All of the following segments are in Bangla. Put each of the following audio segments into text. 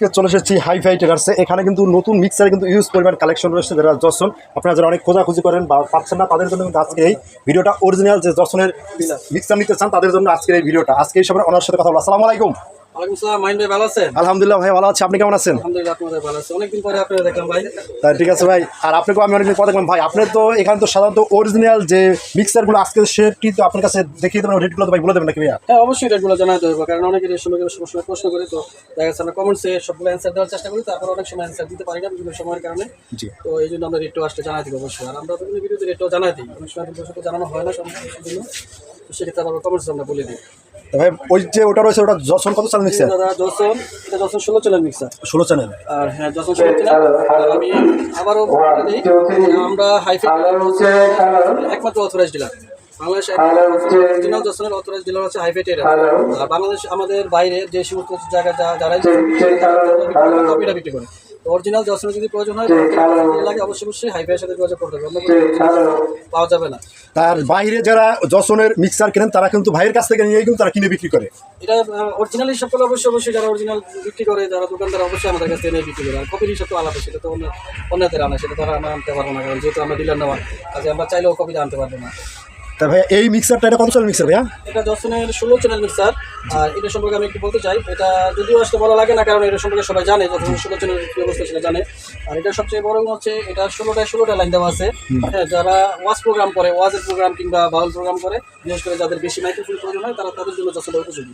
আজকে চলে এসেছি হাই ফাই টেকার্সে এখানে কিন্তু নতুন মিক্সারে কিন্তু ইউজ পরিমাণ কালেকশন রয়েছে যারা জসন আপনারা যারা অনেক খোঁজাখুঁজি করেন বা পাচ্ছেন না তাদের জন্য কিন্তু আজকে এই ভিডিওটা অরিজিনাল যে জসনের মিক্সার নিতে চান তাদের জন্য আজকের এই ভিডিওটা। আজকে এই সময় ওনার সাথে কথা বলো আসসালামু আলাইকুম। আলহামদুলিল্লাহ ভাই ভালো আছে। আপনি কেমন আছেন? ঠিক আছে ভাই। আর আমি অনেকদিন পর দেখলাম। ভাই আপনি তো এখানে তো সাধারণত অরিজিনাল যে মিক্সারগুলো আজকে সেটি তো আপনার কাছে দেখিয়ে দেবেন রেটগুলো তো ভাই বলে দেবেন নাকি ভাইয়া? হ্যাঁ অবশ্যই রেটগুলো জানাতে হবে কারণ সময় প্রশ্ন করে তো দেখা যাচ্ছে আমরা কমেন্টসে সবগুলো অ্যান্সার দেওয়ার চেষ্টা করি তারপর অনেক সময় অ্যান্সার দিতে পারি না বিভিন্ন সময়ের কারণে। তো এই জন্য আমরা আসতে জানাই দিই অবশ্যই। আর আমরা বিভিন্ন ভিডিওতে রেটও জানাই দিই। অনেক সময় জানানো হয় না সেক্ষেত্রে আমরা কমেন্টস আমরা বলে দিই। তো ভাই ওই যে ওটা রয়েছে ওটা জসন কত চাল মিক্সার দাদা যশন এটা যশন ষোলো চলেন মিক্সার ষোলো চ্যানেল আর হ্যাঁ ষোলো আমি আবারও বলে দিই যে আমরা হাইফে একমাত্র অথরাইজ ডিলার বাংলাদেশ অরিজিনাল জসনের অথরাইজ ডিলার হচ্ছে হাইফে টেরার আর বাংলাদেশ আমাদের বাইরে যে সমস্ত জায়গা যা- যারা কপিটা বিক্রি করে। অরিজিনাল জসনের যদি প্রয়োজন হয় লাগে অবশ্যই অবশ্যই হাইফের সাথে যোগাযোগ করতে হবে। পাওয়া যাবে না। তার বাইরে যারা জসনের মিক্সার কেনেন তারা কিন্তু ভাইয়ের কাছ থেকে নিয়ে কিন্তু তারা কিনে বিক্রি করে। এটা অরিজিনাল হিসাব করলে অবশ্যই অবশ্যই যারা অরিজিনাল বিক্রি করে যারা দোকানদার অবশ্যই আমাদের কাছ থেকে নিয়ে বিক্রি করে। আর কপির হিসাব তো আলাদা সেটা তো অন্য অন্যদের আনা সেটা তো আর আমরা আনতে পারব না কারণ যেহেতু আমরা ডিলার নেওয়া কাজে আমরা চাইলেও কপিটা আনতে পারব না। তা ভাইয়া এই মিক্সারটা এটা কত চাল মিক্সার ভাইয়া? এটা দর্শনের ষোলো চ্যানেল মিক্সার আর এটা সম্পর্কে আমি একটু বলতে চাই এটা যদিও আসলে বলা লাগে না কারণ এটা সম্পর্কে সবাই জানে ষোলো সেটা জানে। আর এটা সবচেয়ে বড় হচ্ছে এটা ষোলোটায় ষোলোটা লাইন দেওয়া আছে। হ্যাঁ যারা ওয়াজ প্রোগ্রাম করে ওয়াজের প্রোগ্রাম কিংবা বাউল প্রোগ্রাম করে বিশেষ করে যাদের বেশি মাইক্রোফোন প্রয়োজন হয় তারা তাদের জন্য উপযোগী।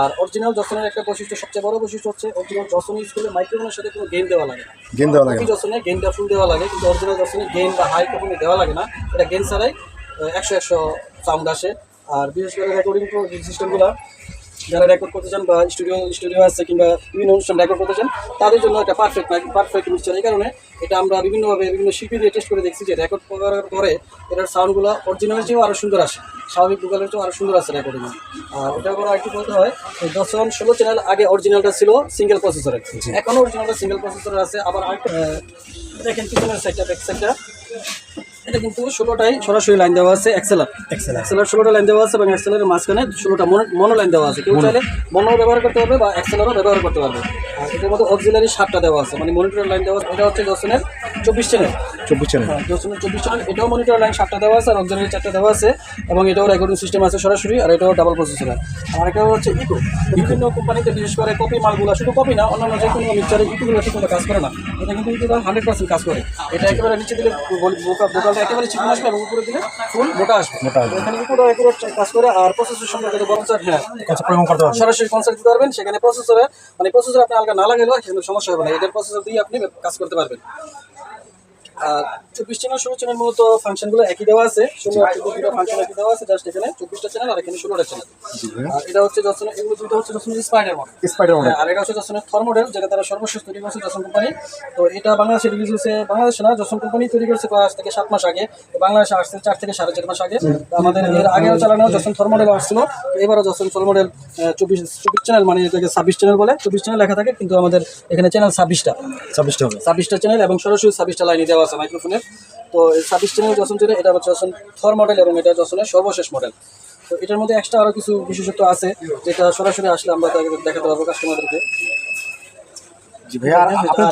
আর অরিজিনাল যশনের একটা বৈশিষ্ট্য সবচেয়ে বড় বৈশিষ্ট্য হচ্ছে অরিজিনাল যশন ইউজ করলে মাইক্রোফোনের সাথে কোনো গেম দেওয়া লাগে না। গেম দেওয়া লাগে যশনে গেমটা ফুল দেওয়া লাগে কিন্তু অরিজিনাল যশনে গেম বা হাই কখনো দেওয়া লাগে না। এটা গেম ছাড়াই একশো একশো সাউন্ড আসে। আর বিশেষ করে রেকর্ডিং সিস্টেমগুলো যারা রেকর্ড করতে চান বা স্টুডিও স্টুডিও আছে কিংবা বিভিন্ন অনুষ্ঠান রেকর্ড করতে চান তাদের জন্য একটা পারফেক্ট পারফেক্ট মিক্সচার এই কারণে এটা আমরা বিভিন্নভাবে বিভিন্ন শিল্পী দিয়ে টেস্ট করে দেখছি যে রেকর্ড করার পরে এটার সাউন্ডগুলো অরিজিনাল চেয়েও আরও সুন্দর আসে। স্বাভাবিক ভোকালের চেয়েও আরও সুন্দর আসে রেকর্ডিং আর এটা করে আরেকটু বলতে হয় দশজন ষোলো চ্যানেল আগে অরিজিনালটা ছিল সিঙ্গেল প্রসেসরের এখনও অরিজিনালটা সিঙ্গেল প্রসেসরের আছে আবার দেখেন পিছনের সাইডটা ব্যাক সাইডটা এটা কিন্তু ষোলোটাই সরাসরি লাইন দেওয়া আছে এক্সেলার। এক্সেলার ষোলোটা লাইন দেওয়া আছে এবং এক্সেলারের মাঝখানে ষোলোটা মনো লাইন দেওয়া আছে। কেউ চাইলে মনো ব্যবহার করতে পারবে বা এক্সেলারও ব্যবহার করতে পারবে। আর এটার মধ্যে অক্সিলারি সাতটা দেওয়া আছে। মানে মনিটর লাইন দেওয়া এটা হচ্ছে দশনের চব্বিশ চ্যানেল চব্বিশ চ্যানেল হ্যাঁ চব্বিশ চ্যানেল এটাও মনিটর লাইন সাতটা দেওয়া আছে আর অক্সিলারি চারটা দেওয়া আছে এবং এটাও রেকর্ডিং সিস্টেম আছে সরাসরি আর এটাও ডাবল প্রসেসর আর এটাও হচ্ছে ইকো বিভিন্ন কোম্পানিতে বিশেষ করে কপি মালগুলো শুধু কপি না অন্যান্য যে কোনো মিক্সারে ইকোগুলো ঠিক কাজ করে না। এটা কিন্তু ইকো হান্ড্রেড পার্সেন্ট কাজ করে। এটা একেবারে নিচে দিলে বোকালটা একেবারে চিকন আসবে এবং উপরে দিলে ফুল মোটা আসবে। মোটা আসবে। এখানে ইকোটা একেবারে কাজ করে আর প্রসেসর সম্পর্কে চাই হ্যাঁ। প্রয়োগ করতে পারবেন। সরাসরি কনসাল্ট দিতে পারবেন। সেখানে প্রসেসরে মানে প্রসেসর আপনি আলগা না লাগালেও সেখানে সমস্যা হবে না। এটার প্রসেসর দিয়ে আপনি কাজ করতে পারবেন। চব্বিশ চ্যানেল ষোলো চ্যানেল মূলত ফাংশনগুলো একই দেওয়া আছে। ষোলো দুটো ফাংশন একই দেওয়া আছে জাস্ট এখানে চব্বিশটা চ্যানেল আর এখানে ষোলোটা চ্যানেল আর এটা হচ্ছে যখন এগুলো দুটো হচ্ছে যখন স্পাইডার মডেল স্পাইডার মডেল আর এটা হচ্ছে যশনের থর মডেল যেটা তারা সর্বশেষ তৈরি করছে যশন কোম্পানি তো এটা বাংলাদেশে রিলিজ হয়েছে বাংলাদেশে না যশন কোম্পানি তৈরি করেছে পাঁচ থেকে সাত মাস আগে। বাংলাদেশে আসছে চার থেকে সাড়ে চার মাস আগে। আমাদের এর আগেও চালানো যশন থর মডেল আসছিল। তো এবারও যশন থর মডেল চব্বিশ চব্বিশ চ্যানেল মানে এটাকে ছাব্বিশ চ্যানেল বলে। চব্বিশ চ্যানেল লেখা থাকে কিন্তু আমাদের এখানে চ্যানেল ছাব্বিশটা। ছাব্বিশটা হবে। ছাব্বিশটা চ্যানেল এবং সরাসরি ছাব্বিশটা লাইনে দেওয়া আছে মাইক্রোফোনের। তো এই ছাব্বিশ চ্যানেল জসন চ্যানেল এটা হচ্ছে জসন থর মডেল এবং এটা জসনের সর্বশেষ মডেল তো এটার মধ্যে এক্সট্রা আরও কিছু বিশেষত্ব আছে যেটা সরাসরি আসলে আমরা তাকে দেখাতে পারব কাস্টমারদেরকে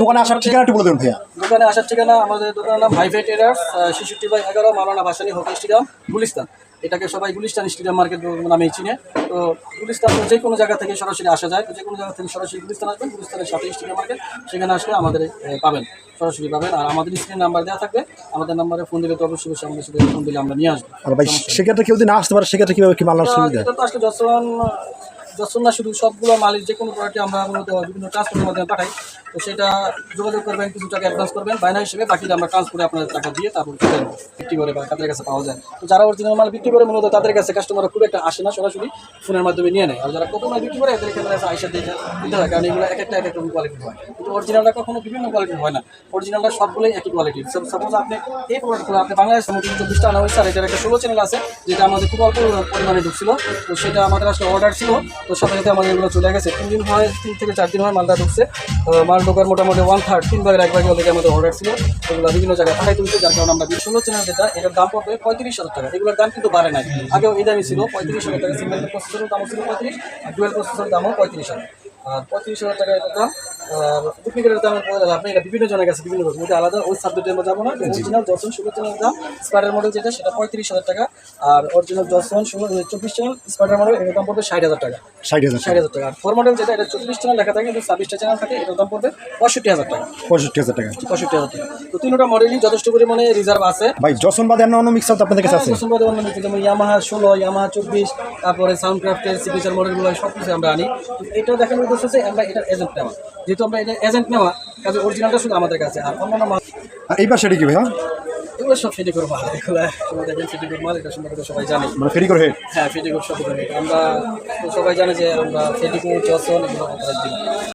দোকানে আসার ঠিকানা বলে দেবেন ভাইয়া। দোকানে আসার ঠিকানা আমাদের দোকানের নাম হাইফাই ট্রেডার্স শিশুটি বাই এগারো মালানা ভাসানি হোটেল স্টেডিয়াম গুলিস্তান। এটাকে সবাই গুলিস্তান স্টেডিয়াম মার্কেট নামেই চিনে। তো গুলিস্তান যে কোনো জায়গা থেকে সরাসরি আসা যায়। তো যে কোনো জায়গা থেকে সরাসরি গুলিস্তান আসবেন গুলিস্তানের সাথে স্টেডিয়াম মার্কেট সেখানে আসলে আমাদের পাবেন সরাসরি পাবেন। আর আমাদের স্ক্রিন নাম্বার দেওয়া থাকবে। আমাদের নাম্বারে ফোন দিলে তো অবশ্যই অবশ্যই আমাদের সাথে ফোন দিলে আমরা নিয়ে আসব। আর ভাই সেক্ষেত্রে কেউ যদি না আসতে পারে সেক্ষেত্রে কীভাবে কি মালার সুবিধা? আসলে যশন যশন না শুধু সবগুলো মালিক যে কোনো প্রোডাক্টে আমরা মূলত বিভিন্ন ট্রান্সপোর্টের মাধ্যমে পাঠাই, তো সেটা যোগাযোগ করবেন, কিছু টাকা অ্যাডভান্স করবেন বাইনা হিসেবে বাকিটা আমরা ট্রান্সপোর্টে আপনাদের টাকা দিয়ে তারপর বিক্রি করে বা তাদের কাছে পাওয়া যায়। তো যারা অরিজিনাল মাল বিক্রি করে মূলত তাদের কাছে কাস্টমার খুব একটা আসে না, সরাসরি ফোনের মাধ্যমে নিয়ে নেয়। আর যারা কত মাল বিক্রি করে, এদের এসে আইসা দিয়ে দিতে হয়, কারণ এগুলো এক একটা, এক এক রকম কোয়ালিটি হয়। কিন্তু অরিজিনালটা কখনো বিভিন্ন কোয়ালিটির হয় না। অরিজিনালটা সবগুলোই একই কোয়ালিটির সাপোজ আপনি এই প্রোডাক্টগুলো আপনি বাংলাদেশের মধ্যে চব্বিশটা আনা হয়েছে, আর এটার একটা ষোলো চ্যানেল আছে, যেটা আমাদের খুব অল্প পরিমাণে ঢুকছিল। তো সেটা আমাদের আসলে অর্ডার ছিল। তো সাথে সাথে আমাদের এগুলো চলে গেছে। তিন দিন হয়, তিন থেকে চার দিন হয় মালটা ঢুকছে। মাল ঢোকার মোটামুটি ওয়ান থার্ড তিন ভাগের এক ভাগে অলরেডি আমাদের অর্ডার ছিল। এগুলো বিভিন্ন জায়গায় পাঠাই তুলছে, যার কারণে আমরা ষোলো চ্যানেল যেটা এটার দাম পড়বে পঁয়ত্রিশ হাজার টাকা। এগুলোর দাম কিন্তু বাড়ে নাই। আগেও এই দামই ছিল পঁয়ত্রিশ হাজার টাকা সিঙ্গেল প্রসেসরের দামও ছিল পঁয়ত্রিশ আর ডুয়েল প্রসেসরের দামও পঁয়ত্রিশ হাজার। আর পঁয়ত্রিশ হাজার টাকা এটার দাম আর দাম আপনি এটা বিভিন্ন জনের কাছে বিভিন্ন রকম। এটা আলাদা ওই সাবজেক্টের মধ্যে যাব না অরিজিনাল জসন ষোলো চ্যানেল দাম স্পাইডার মডেল যেটা সেটা পঁয়ত্রিশ হাজার টাকা। আর অরিজিনাল জসন ষোলো চব্বিশ চ্যানেল স্পাইডার মডেল এটার দাম পড়বে ষাট হাজার টাকা। ষাট হাজার ষাট হাজার টাকা। আর ফোর মডেল যেটা এটা চব্বিশ চ্যানেল লেখা থাকে কিন্তু ছাব্বিশটা চ্যানেল থাকে এটার দাম পড়বে পঁয়ষট্টি হাজার টাকা। পঁয়ষট্টি হাজার টাকা। পঁয়ষট্টি হাজার টাকা। তো তিনটা মডেলই যথেষ্ট পরিমাণে রিজার্ভ আছে। ভাই বাদে অন্য অন্য মিক্সার আপনাদের কাছে আছে? পছন্দ অন্য নিতে যেমন ইয়ামাহা ষোলো ইয়ামাহা চব্বিশ তারপরে সাউন্ড ক্রাফটের সিগনেচার মডেলগুলো সব কিছু আমরা আনি। এটা দেখানোর উদ্দেশ্য হচ্ছে আমরা এটা এজেন্ট নেওয়া যেহেতু আমরা এটা এজেন্ট নেওয়া কাজে অরিজিনালটা শুধু আমাদের কাছে আর অন্যান্য মাল আর এই পাশে কি ভাইয়া? এগুলো সব ফেটি করে মাল এগুলো দেখবেন ফেটি করে মাল এটা সম্পর্কে সবাই জানে। মানে ফেটি করে হ্যাঁ ফেটি করে সব আমরা সবাই জানে যে আমরা ফেটি করে এগুলো দিই।